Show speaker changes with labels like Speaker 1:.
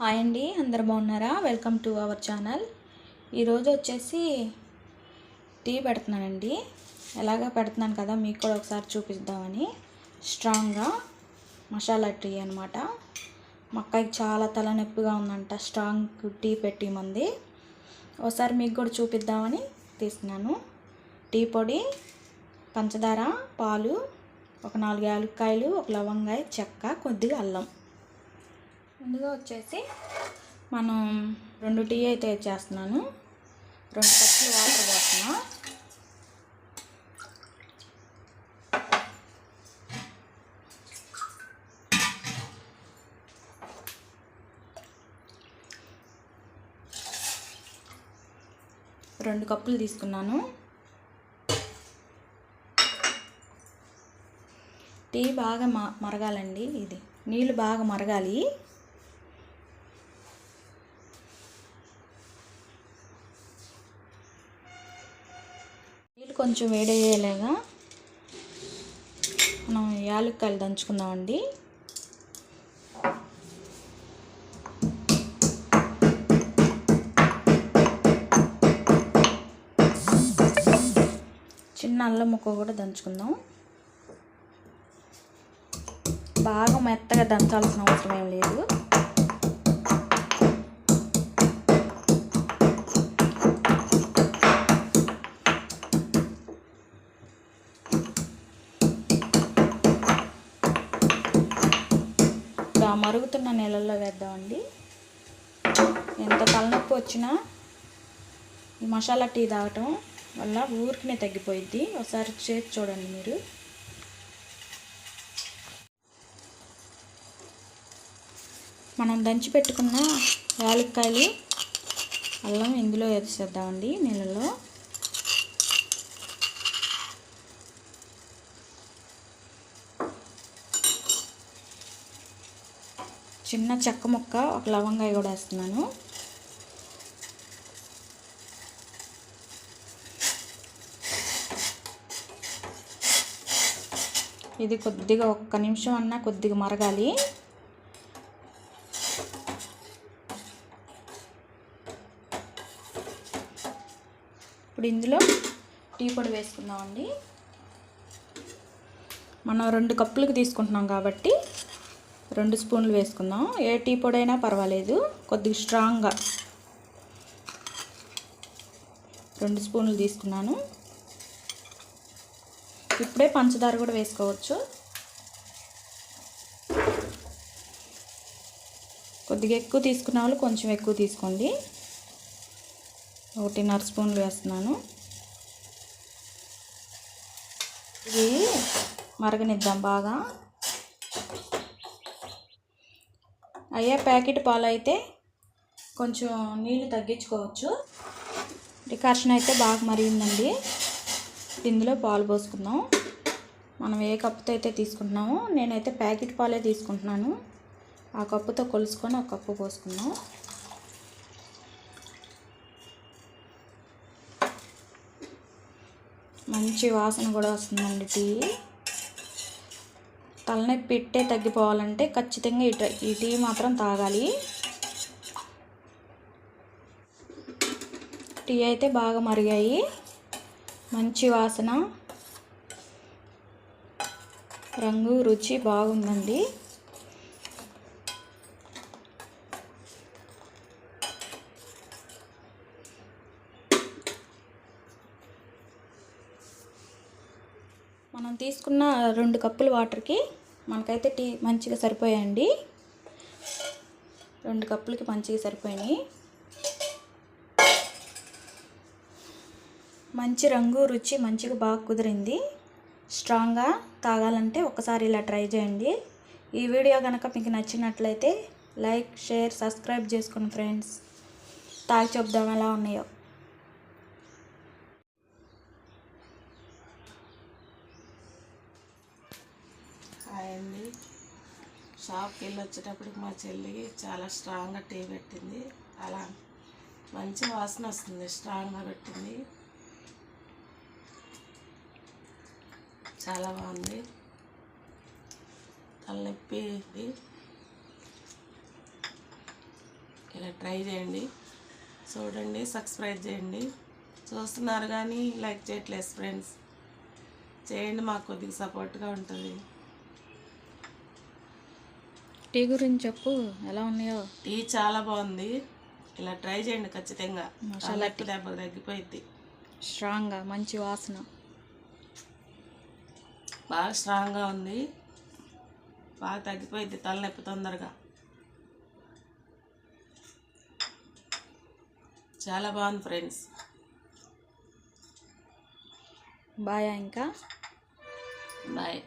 Speaker 1: Hi అండి అందరు బాగున్నారా? వెల్కమ్ టు అవర్ ఛానల్ ఈరోజు వచ్చేసి టీ పెడుతున్నానండి. ఎలాగ పెడుతున్నాను కదా మీకు కూడా ఒకసారి చూపిద్దామని. స్ట్రాంగ్గా మసాలా టీ అనమాట మా అక్కకి చాలా తలనొప్పిగా ఉందంట స్ట్రాంగ్ టీ పెట్టిమంది ఒకసారి మీకు కూడా చూపిద్దామని తీస్తున్నాను. టీ పొడి పంచదార పాలు ఒక నాలుగు యాలక్కాయలు ఒక లవంగాయ చెక్క కొద్దిగా అల్లం. ముందుగా వచ్చేసి మనం రెండు టీ అయితే చేస్తున్నాను. రెండు కప్పులు వాటర్ పోస్తున్నా. రెండు కప్పులు తీసుకున్నాను. టీ బాగా మ మరగాలండి ఇది. నీళ్ళు బాగా మరగాలి. కొంచెం వేడయ్యేలాగా మనం యాలక్కాయలు దంచుకుందామండి. చిన్న అల్లం ముక్క కూడా దంచుకుందాం. బాగా మెత్తగా దంచాల్సిన అవసరం ఏం లేదు. మరుగుతున్న నీళ్ళల్లో వేద్దామండి. ఎంత తలనొప్పి వచ్చినా ఈ మసాలా టీ తాగటం వల్ల ఊరికినే తగ్గిపోయిద్ది. ఒకసారి చేసి చూడండి మీరు. మనం దంచి పెట్టుకున్న యాలక్కాయలు అల్లం ఇందులో వేసేద్దామండి నీళ్ళలో చిన్న చెక్క ముక్క ఒక లవంగాయ కూడా వేస్తున్నాను. ఇది కొద్దిగా ఒక్క నిమిషం అన్నా కొద్దిగా మరగాలి. ఇప్పుడు ఇందులో టీ పొడి వేసుకుందామండి. మనం రెండు కప్పులకు తీసుకుంటున్నాం కాబట్టి రెండు స్పూన్లు వేసుకుందాం. ఏ టీ పొడి అయినా పర్వాలేదు. కొద్దిగా స్ట్రాంగ్గా రెండు స్పూన్లు తీసుకున్నాను. ఇప్పుడే పంచదార కూడా వేసుకోవచ్చు. కొద్దిగా ఎక్కువ తీసుకున్న వాళ్ళు కొంచెం ఎక్కువ తీసుకోండి. ఒకటిన్నర స్పూన్లు వేస్తున్నాను. ఇది మరగనిద్దాం బాగా. అయ్యే ప్యాకెట్ పాలు అయితే కొంచెం నీళ్ళు తగ్గించుకోవచ్చు. డికాషన్ అయితే బాగా మరిగిందండి. ఇందులో పాలు పోసుకుందాం. మనం ఏ కప్పుతో అయితే తీసుకుంటున్నామో నేనైతే ప్యాకెట్ పాలే తీసుకుంటున్నాను. ఆ కప్పుతో కొలుసుకొని ఒక కప్పు పోసుకుందాం. మంచి వాసన కూడా వస్తుందండి టీ. తలనొప్పి పెట్టే తగ్గిపోవాలంటే ఖచ్చితంగా ఈ ట- ఈ టీ మాత్రం తాగాలి. టీ అయితే బాగా మరిగాయి. మంచి వాసన. రంగు రుచి బాగుందండి. మనం తీసుకున్న రెండు కప్పుల వాటర్కి మనకైతే టీ మంచిగా సరిపోయాయండి. రెండు కప్పులకి మంచిగా సరిపోయినాయి. మంచి రంగు రుచి మంచిగా బాగా కుదిరింది. స్ట్రాంగ్గా తాగాలంటే ఒకసారి ఇలా ట్రై చేయండి. ఈ వీడియో కనుక మీకు నచ్చినట్లయితే లైక్ షేర్ సబ్స్క్రైబ్ చేసుకోండి ఫ్రెండ్స్. తాగి చెప్దాం ఎలా ఉన్నాయో.
Speaker 2: అయింది షాప్కి వెళ్ళి వచ్చేటప్పటికి మా చెల్లికి చాలా స్ట్రాంగ్గా టీ పెట్టింది. అలా మంచి వాసన వస్తుంది స్ట్రాంగ్గా పెట్టింది. చాలా బాగుంది. తలనొప్పి ఇలా ట్రై చేయండి. చూడండి సబ్స్క్రైబ్ చేయండి. చూస్తున్నారు కానీ లైక్ చేయట్లేదు ఫ్రెండ్స్. చేయండి మాకు కొద్దిగా సపోర్ట్గా ఉంటుంది.
Speaker 1: టీ గురించి చెప్పు ఎలా ఉన్నాయో?
Speaker 2: టీ చాలా బాగుంది. ఇలా ట్రై చేయండి ఖచ్చితంగా.
Speaker 1: మసాలా
Speaker 2: దెబ్బ తగ్గిపోయింది
Speaker 1: స్ట్రాంగ్గా మంచి వాసన.
Speaker 2: బాగా స్ట్రాంగ్గా ఉంది. బాగా తగ్గిపోయింది తలనొప్పి తొందరగా. చాలా బాగుంది ఫ్రెండ్స్.
Speaker 1: బాయా ఇంకా?
Speaker 2: బాయ్.